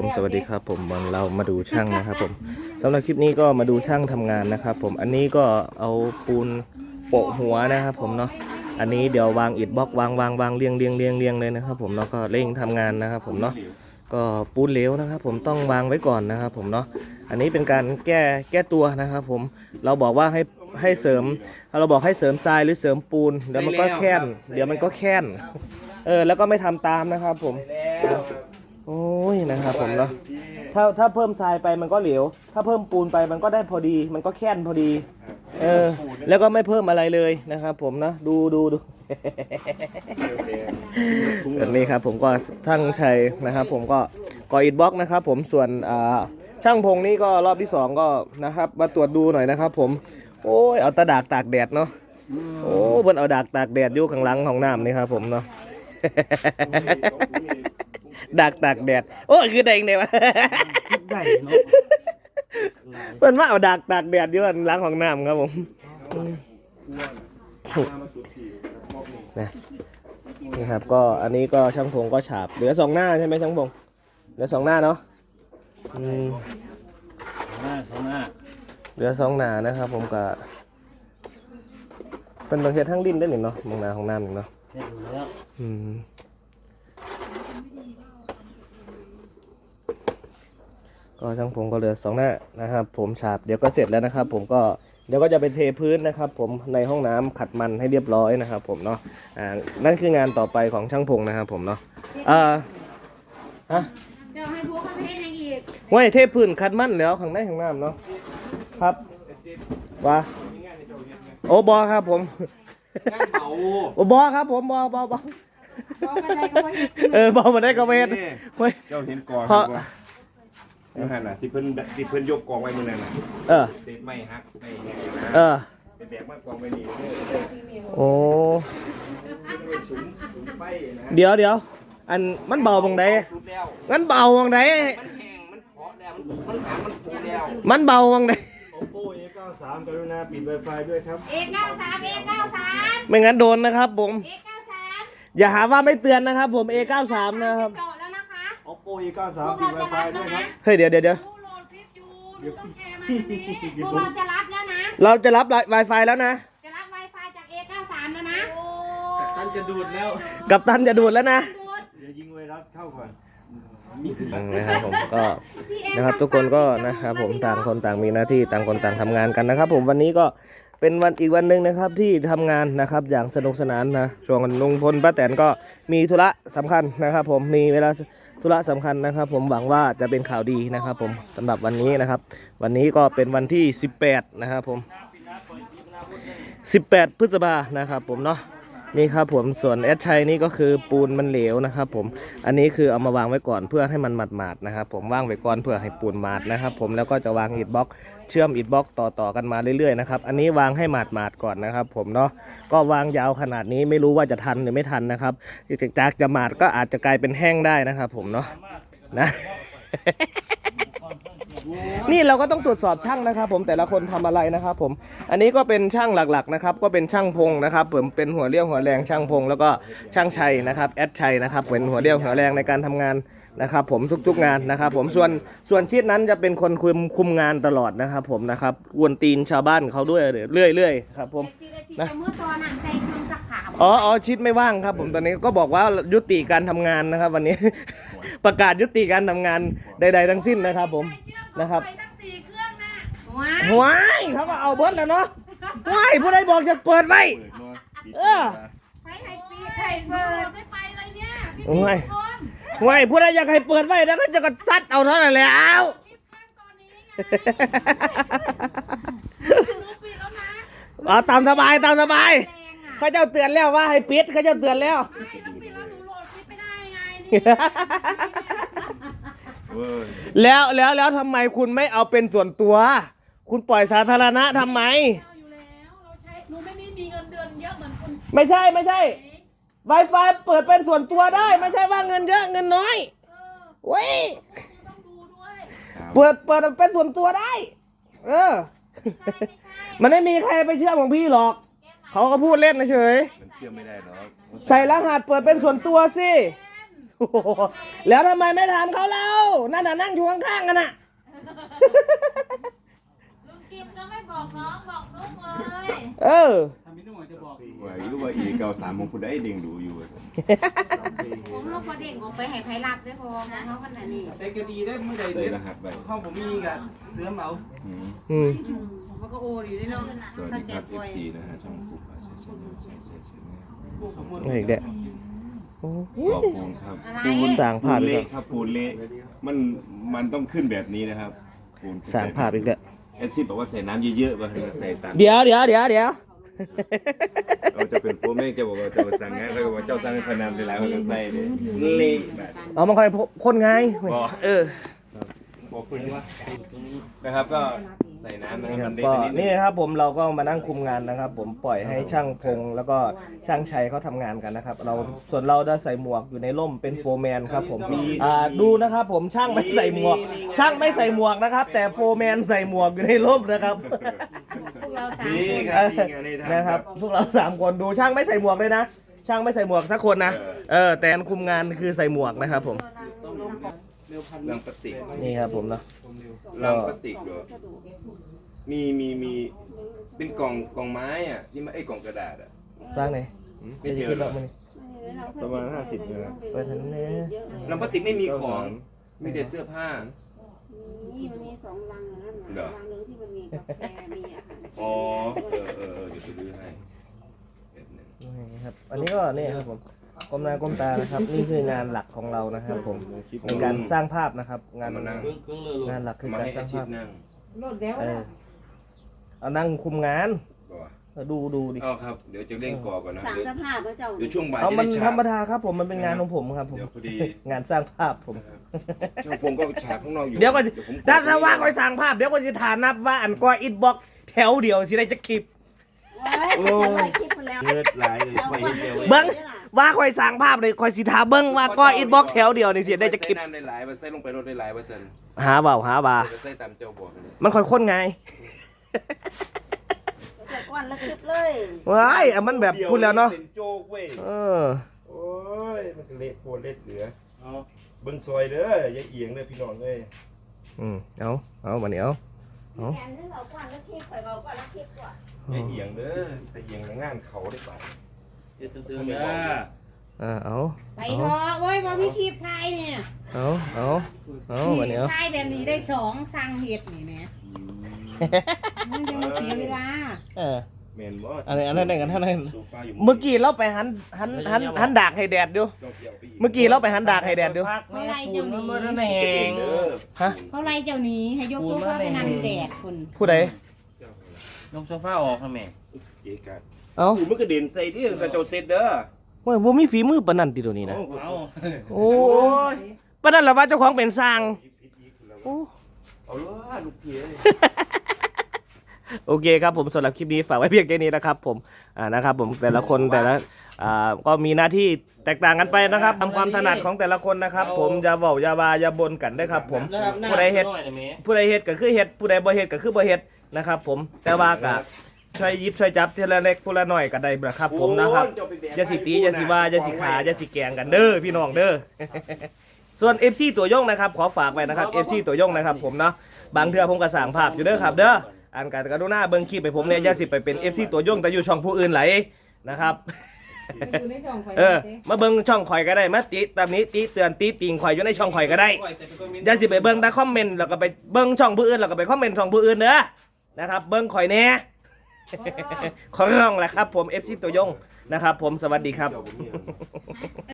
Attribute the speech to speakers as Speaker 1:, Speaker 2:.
Speaker 1: ผมสวัสดีครับผมวันเรามาดูช่างนะครับผมสำหรับคลิปนี้ก็มาดูช่างทำงานนะครับผมอันนี้ก็เอาปูนโปะหัวนะครับผมเนาะอันนี้เดี๋ยววางอิฐบล็อกวางวางวางเรียงเรียงเรียงเรียงเลยนะครับผมเนาะก็เร่งทำงานนะครับผมเนาะก็ปูนเหลวนะครับ ผมต้องวางไว้ก่อนนะครับผมเนาะอันนี้เป็นการแก้แก้ตัวนะครับผมเราบอกว่าให้ให้เสริมเราบอกให้เสริมทรายหรือเสริมปูนเดี๋ยวมันก็แค้นเดี๋ยวมันก็แค้นเออแล้วก็ไม่ทำตามนะครับผมโอ้ย นะครับผมเนาะถ้าถ้าเพิ่มทรายไปมันก็เหลว ถ้าเพิ่มปูนไปมันก็ได้พอดี มันก็แค่นพอดี เออ แล้วก็ไม่เพิ่มอะไรเลยนะครับผมนะดูดูดูแบบนี้ครับผมก็ช่างชัยนะครับผมก็ก่ออิฐบล็อกนะครับผมส่วนอ่าช่างพงนี่ก็รอบที่สองก็นะครับ มาตรวจดูหน่อยนะครับผม โอ้ยเอาตะดากตากแดดเนาะโอ้เพิ่นเอาดากตากแดดอยู่ข้างหลังของน้ำนี่ครับผมเนาะ ดากตากแดด โอ้ยคือแดงเนี่ยวะ
Speaker 2: ได้เนาะ
Speaker 1: เพิ่นว่าเอาดากตากแดดอยู่ข้างหลังของน้ำครับผมนะนี่ครับ ก็อันนี้ก็ช่างพงก็ฉาบเหลือสองหน้าใช่ไหมช่างพงเหลือสองหน้าเนาะอืม
Speaker 2: หน้าข้างหน้า
Speaker 1: เหลือสองหน้านะครับ ผมก็เป็นบางเทีทั้งลิ้นได้หนึ่งเนาะมองหน้าของน้ำหนึ่งเนาะ
Speaker 2: เสร็จแล้ว
Speaker 1: อืม ก็ช่างผมก็เหลือสองหน้านะครับ ผมฉาบเดี๋ยวก็เสร็จแล้วนะครับ ผมก็เดี๋ยวก็จะไปเทพื้นนะครับ ผมในห้องน้ำขัดมันให้เรียบร้อยนะครับ ผมเนาะอ่านั่นคืองานต่อไปของช่างพงนะครับ ผมเนาะอ่าฮะ
Speaker 3: เดี๋ยวให้พวกมันเทศในอีก
Speaker 1: ไว้เทพื้นขัดมันแล้วข้างในข้างน้ำเนาะครับว่าโอ้บอครับ ผม
Speaker 4: งานเผา
Speaker 1: โอ้บอครับผมบอบอบอ
Speaker 3: บอกอะไรก็ว่าเฮ็ด
Speaker 1: เออบอมาได้ก็เวทเฮ้ย
Speaker 4: เจ้าเห็นกอง
Speaker 1: เพราะ
Speaker 4: บ่นี่ฮะน่ะที่เพิ่นที่เพิ่นยกกองไว้มื้อนั้นน่ะ
Speaker 1: เออ
Speaker 4: เศษไม้หักไม้แหง
Speaker 1: เอ
Speaker 4: นะ
Speaker 1: อ
Speaker 4: เป็นแบบมากองไว้นี่เด้อ
Speaker 1: โอ้
Speaker 4: เด้อสูงสูงไปนะ
Speaker 1: เดี๋ยวเดี๋ยวอันมันเบาบางใด
Speaker 4: สุดแล้ว
Speaker 1: มันเบาบางใด
Speaker 4: มันแห้งมันเพาะแล้วมันมันหามันปูแล้ว
Speaker 1: มันเบาบางใด
Speaker 2: โอโปเอเก้าสามกรุณาปิดไวไฟด้วยครับ
Speaker 3: เอกเก้าสามเอกเก้าสาม
Speaker 1: ไม่งั้นโดนนะครับผม
Speaker 3: เอกเก้าสาม
Speaker 1: อย่าหาว่าไม่เตือนนะครับผม A93 นะครับ
Speaker 3: เจาะแล้วนะคะ
Speaker 2: โอโปเอเก้า
Speaker 3: พ
Speaker 2: สาม
Speaker 3: วก
Speaker 2: ปิ
Speaker 3: เรา
Speaker 2: ดไว
Speaker 3: จะ
Speaker 2: ไฟ
Speaker 3: รับ
Speaker 2: ด้
Speaker 3: แล้ววย
Speaker 2: ครับ
Speaker 3: นะ
Speaker 1: เฮ้ยเดี๋ยวเดี๋ยวเดี๋ยว
Speaker 3: ดูโหลดคลิปอยู่หนูต้องแชร์มาตรงนี้พวกเราจะรับแล้วนะ
Speaker 1: เราจะรับ Wi-Fi แล้วนะ
Speaker 3: จะรับ Wi-Fi จากเอกเก้าสามแล้วนะโอ้
Speaker 2: ท่านจะดูดแล้ว
Speaker 1: กับตันจะดูดแล้วนะ
Speaker 3: ดูด
Speaker 2: เดี๋ยวยิงไวรัสเข้าก่อน
Speaker 1: นะครับผมก็
Speaker 3: พี่เอก
Speaker 1: นะครับทุกคนก็นะครับผมต่างคนต่างมีหน้าที่ต่างคนต่างทำงานกันนะครับ ผมวันนี้ก็เป็นวันอีกวันหนึ่งนะครับที่ทำงานนะครับอย่างสนุกสนานนะส่วนลุงพลป้าแตนก็มีธุระสำคัญนะครับ ผมมีเวลา ธุระสำคัญนะครับ ผมหวังว่าจะเป็นข่าวดีนะครับ ผมสำหรับวันนี้นะครับ วันนี้ก็เป็นวันที่ 18 นะครับผม 18 พฤษภานะครับผมเนาะ นี่ครับผมส่วนแอดชัยนี่ก็คือปูนมันเหลวนะครับผมอันนี้คือเอามาวางไว้ก่อนเพื่อให้มันหมาดๆนะครับผมวางไว้ก่อนเพื่อให้ปูนหมาดนะครับผมแล้วก็จะวางอิฐบล็อก เชื่อมอิฐบล็อกต่อๆกันมาเรื่อยๆนะครับอันนี้วางให้หมาดๆก่อนนะครับ ผมเนาะก็วางยาวขนาดนี้ไม่รู้ว่าจะทันหรือไม่ทันนะครับจากจะหมาดก็อาจจะกลายเป็นแห้งได้นะครับผมเนาะนะ นี่เราก็ต้องตรวจสอบช่างนะครับ ผมแต่ละคนทำอะไรนะครับผมอันนี้ก็เป็นช่างหลักๆนะครับก็เป็นช่างพงนะครับผมเป็นหัวเรี่ยวหัวแรงช่างพง แล้วก็ช่างชัยนะครับแอดชัยนะครับเป็นหัวเรี่ยวหัวแรงในการทำงานนะครับผมทุกๆงานนะครับ ผมส่วนส่วนชิดนั้นจะเป็นคนคุมคุมงานตลอดนะครับ ผมนะครับกวนตีนชาวบ้านเขาด้วยเรื่อยๆครับผม
Speaker 3: ที่ได้ที่จะเมื่อตอนน่ะใส่เครื่องซักผ้า
Speaker 1: อ๋ออ๋อชิดไม่ว่างครับ ผมตอนนี้ก็บอกว่ายุติการทำงานนะครับ วันนี้ประกาศยุติการทำงานใด ๆ ทั้งสิ้นนะครับ ผม นะครับ
Speaker 3: ไปตั้งสี่เครื่องน่ะว้า
Speaker 1: ว้ายเขาก็เอาเบิร์ดแล้วเนาะว้ายผู้ใดบอกจะเปิดไว้เออ
Speaker 3: ไปให้ปีให้เปิดไม่ไปเลยเนี่ยพี่
Speaker 1: โอ้ย
Speaker 3: คน
Speaker 1: ว้ายผู้ใดอยากให้เปิดไว้แล้วก็จะกดซัดเอาเท่านั้นแหล้ว
Speaker 3: รีบแจ้งตอนนี้ไงรู้ปิดแล้วนะ
Speaker 1: เอาตามสบายตามสบาย
Speaker 3: แรงอะ
Speaker 1: เขาเจ้าเตือนแล้วว่าให้ปิดเขาเจ้าเตือนแล้ว
Speaker 3: ไม่ต้องปิดแล้วหนูโหลดคลิปไม่ได้ไงนี่
Speaker 4: เว้ย
Speaker 1: แล้วแล้วแล้วทำไมคุณไม่เอาเป็นส่วนตัว คุณปล่อยสาธารณะทำไม
Speaker 3: เราอยู่แล้วเราใช้หนูไม่มีมีเงินเดือนเยอะเหมือนคน
Speaker 1: ไม่ใช่ไม่ใช่ Wi-Fi เปิดเป็นส่วนตัวได้ ไม่ใช่ว่าเงินเยอะเงินน้อย
Speaker 3: เออ
Speaker 1: เว้ย
Speaker 3: ต้องดูด้วย
Speaker 1: เปิดเปิดเป็นส่วนตัวได้ เออมันไม่มีใครไปเชื่อของพี่หรอกเขาก็พูดเล่นเฉย
Speaker 4: มันเชื่อไม่ได้หรอก
Speaker 1: ใส่รหัสเปิดเป็นส่วนตัวสิ โอ้โหแล้วทำไมไม่ถามเขาเล่านั่นน่ะนั่งอยู่ข้างๆกันน่ะ
Speaker 3: ลุงจิมก็ไม่บอกน้องบอกนุ๊กเลย
Speaker 1: เออ
Speaker 2: ทำพี่นุ่งจะบอก
Speaker 4: ว่าอีรู้ว่าอีเก่าสามของคุณได้เด้งดูอยู่
Speaker 3: ผมเอาประเด็นออกไปให้ไผรับด้วยพอนะเขาขนาดนี้
Speaker 2: แต่ก็ดีได้เมื่อใด
Speaker 4: ใส่
Speaker 2: เด็ด
Speaker 4: รหัสไป
Speaker 2: ห้องผมมีกับเสื้อเหมา
Speaker 4: อืม
Speaker 1: อืม
Speaker 3: มันก็โออยู่ด้วยเนาะ
Speaker 4: สวัสดีครับ FC นะฮะช่องปุ๊บอาใช่ใช่ใช่ใช่ใช่
Speaker 1: นี่อีกเด้อโอ้
Speaker 4: ขอบคุณค รับ
Speaker 3: อะไร
Speaker 1: ปูนสร้าง
Speaker 4: ปู
Speaker 1: ภาพ
Speaker 4: น
Speaker 1: อีก
Speaker 4: เละ
Speaker 1: แล้ว
Speaker 4: ครับปูนเละมันมันต้องขึ้นแบบนี้นะครับปูน
Speaker 1: สร้างภาพอีกแล้ว
Speaker 4: เอซิบอกว่าใส่น้ำเยอะๆมาใส่ตาม
Speaker 1: เดี๋ยวเดี๋ยวเดี๋ยวเดี๋ยว
Speaker 4: เราจะเป็นโฟร์แม่จะบอกว่าเจ้าสั่งงานแล้วก็ว่าเจ้าสั่งให้พนันไปแล้วก็ใส่เลยเละแบบ
Speaker 1: เอามาคอยพ่นไงเออ
Speaker 4: บอกคุณว่านะครับก็ ใส่น้ำนะ
Speaker 1: นี่
Speaker 4: ค
Speaker 1: ค
Speaker 4: รั
Speaker 1: รั
Speaker 4: บบมันเละ
Speaker 1: ก็
Speaker 4: ไปนิดนึ
Speaker 1: นี่
Speaker 4: ง
Speaker 1: ครับผมเราก็มานั่งคุมงานนะครับ ผมปล่อยให้ช่างพงแล้วก็ช่างชัยเขาทำงานกันนะครับเราส่วนเราได้ใส่หมวกอยู่ในร่มเป็นโฟร์แมนครับผมอ่าดูนะครับผมช่างไม่ใส่หมวก ช่างไม่ใส่หมวกนะครับ แต่โฟร์แมนใส่หมวกอยู่ในร่มนะครับ
Speaker 3: พวกเราสาม
Speaker 4: นี่
Speaker 3: คน
Speaker 4: ครับนี่ไงนี่ทำ
Speaker 1: นะครับพวกเราสามคนดูช่างไม่ใส่หมวกเลยนะ ช่างไม่ใส่หมวกสักคนนะเออแต่คุมงานคือใส่หมวกนะครับผม
Speaker 4: ลังพลาสติก
Speaker 1: นี่ครับผมเนาะ
Speaker 4: ลังพลาสติกเหรอ มีมีมีเป็นกล่องกล่องไม้อะที่มันไอ้กล่องกระดาษอะ
Speaker 1: สร้างไหน
Speaker 4: ไม่เจอ
Speaker 1: ขึ้น
Speaker 4: หร
Speaker 1: ด
Speaker 4: อ
Speaker 1: อกมัน
Speaker 2: ประมาณห้าสิบเลยนะ
Speaker 1: ไปทันเนี้
Speaker 4: ลังพลาสติกไม่มีของมีแต่เสื้อผ้า
Speaker 5: นี่มันมีสองรังนะนั่น
Speaker 4: เหรอ
Speaker 5: น่ะรังหนึงที่มันมีกาแฟมีอาหาร
Speaker 4: อ๋อเออเออเออเดี๋ยวไปดูให้แป๊บหนึ่ง
Speaker 1: นี่ครับ อันนี้ก็นี่ครับผม ก้มหน้าก้มตานะครับ นี่คืองานหลักของเรานะครับ ผมในการสร้างภาพนะครับ งาน
Speaker 4: มานั่ง
Speaker 1: งานหลักคือ
Speaker 4: มา
Speaker 1: การ
Speaker 4: ให้
Speaker 1: สร้า
Speaker 4: อางชีพ
Speaker 1: ภาพ
Speaker 4: นั่ง
Speaker 3: รถแล้ว
Speaker 1: เออเอานั่งคุมงาน
Speaker 4: ก่อน
Speaker 1: เออดูดูดิ
Speaker 4: เอาครับ เดี๋ยวจะเร่งก่อก่อนนะ
Speaker 5: สั่ง
Speaker 4: เดี๋ยว
Speaker 5: สภาพพระเจ้า
Speaker 4: เดี๋ยวช่วงบ่าย
Speaker 1: เอา
Speaker 4: จะ
Speaker 1: มัน
Speaker 4: ได้ฉา
Speaker 1: ธร
Speaker 4: บ
Speaker 1: รมดาครับ ผมมันเป็นงานของผมครับผม
Speaker 4: เดี๋ยวพอดี
Speaker 1: งานสร้างภาพผม
Speaker 4: ช่างผมก็ฉากข้างนอกอยู่
Speaker 1: เดี๋ยวก่อน
Speaker 4: ผม
Speaker 1: ถ้าถ้าว่าคอยสร้างภาพ เดี๋ยวก็จะฐานนับว่าอันก้อยอินบ็อกแถวเดียวสิได้จะคลิป
Speaker 5: ไว้ไปจะไล่คลิปไปแล้ว
Speaker 2: เลือดไหลเลยไฟเดียว
Speaker 1: เบิ้ง ว่าคอยสร้างภาพเลยคอยสิทาเบิ้งว่าก้อยอินบ็อกแถวเดียวนี่สิได้จะคลิป
Speaker 4: ใส่น้ำได้หลายว่าใส่ลงไปรถได้หลายเปอร์เซ็นต์
Speaker 1: หาเบาหาบา
Speaker 4: เดี๋ยวจะใส่ตามเจ้าบอกเลย
Speaker 1: มันคอยค้นไง
Speaker 5: จะก้อนละคลิปเลย
Speaker 1: ว้ายอะมันแบบพูดแล้วเนาะ
Speaker 2: ป็โจกเว้ย
Speaker 1: เออ
Speaker 2: โอ้ยมันก็เละโพดเละเหลือเอาเบิ้งซอยเด้ออย่าเอียงเด้อพี่น้องเอ้ย
Speaker 1: อืมเอาเอามาเหนียว
Speaker 5: แกนนึงเอาก้อนละคลิปไปเอาก้อนละคลิปก่อน
Speaker 2: อย่าเอียงเด้อแต่เอียงในงานเขาได้ป่ะ
Speaker 6: เดี๋ยวจะซื้อเด้อ
Speaker 1: อ่าเอา
Speaker 3: ไปเถอะเว้ยบ่มีคลิปไทยเนี่ย
Speaker 1: เอาเอาเอามาเหนียว
Speaker 3: ไทยแบบนี้ได้สองสั่งเห็ดนี่แหม่มันจะมาเสียเวลา
Speaker 1: เออ
Speaker 4: เมนว่า
Speaker 1: อันนี้อันนั้นกันเท่านั้น
Speaker 4: โซฟาอยู่
Speaker 1: เมื่อกี้เราไปหันหันหันหันดากให้แดดดู
Speaker 4: ต้องเกี่ยวไปอีก
Speaker 1: เมื่อกี้เราไปหันดากให้แดดดู
Speaker 3: เขาไล่เจ้าหนี้
Speaker 1: แห
Speaker 4: เก่งเด้อ
Speaker 1: ฮะ
Speaker 3: เขาไล่เจ้าหนี้ให้ยกโซฟาไปนั่งแดดคน
Speaker 1: ผู้ใด
Speaker 6: ลงโซฟาออกทำไม
Speaker 4: เจ๊กัด
Speaker 1: เอ้า
Speaker 4: อูมันกระเด็นใส่ที่ใส่เจ้าเซตเด้อ
Speaker 1: เว้ยบ่มีฝีมือปานนั้นติตัวนี้นะ
Speaker 6: เอา
Speaker 1: โอ้ยปานนั้นล่ะว่าเจ้าของเป็นสร้างโอ้
Speaker 2: เอาละลูกเพียเลย
Speaker 1: โอเคครับผมสำหรับคลิปนี้ฝากไว้เพียงแค่นี้นะครับ ผมอ่านะครับ ผมแต่ละคนแต่ละอ่าก็มีหน้าที่แตกต่างกันไปนะครับตามความถนัดของแต่ละคนนะครับ ผมอย่าเว้าอย่าบาอย่าบ่นกันได้อครับ ผมผู้ใดเฮ็ด
Speaker 6: หน่อยนะแม่
Speaker 1: ผู้ใดเฮ็ดก็คือเฮ็ดผู้ใดบ่เฮ็ดก็คือบ่เฮ็ด นะครับ ผมแต่ว่าก็ช่วยหยิบช่วยจับทีละเล็กผู้ละน้อยก็ได้นะครับ ผมนะครับอย่าสิตีอย่าสิว่าอย่าสิขาอย่าสิแกล้งกันเด้อพี่น้องเด้อส่วน FC ตัวยงนะครับ ขอฝากไว้นะครับ FC ตัวยงนะครับ ผมเนาะบางเทื่อผมก็สั่งภาพอยู่เด้อครับ เด้ออันการกรุณาเบิ่งคลิปไปผมเนี่ยอย่าสิไปเป็น FC ตัวยงแต่อยู่ช่องผู้อื่นไหลนะครับ
Speaker 3: อยู่ในช่องไฟ
Speaker 1: เออมาเบิ่งช่องข่อยก็ได้มาติตามนี้ติเตือนติติงข่อยอยู่ในช่องข่อยก็ได้อย่าสิไปเบิ่งแต่คอมเมนต์แล้วก็ไปเบิ่งช่องผู้อื่นแล้วก็ไปคอมเมนต์ช่องผู้อื่นเด้อ นะครับ เบิ่งข่อยแหน่ขอร้องแหละครับ ผม FC ตัวยงนะครับ ผมสวัสดีครับ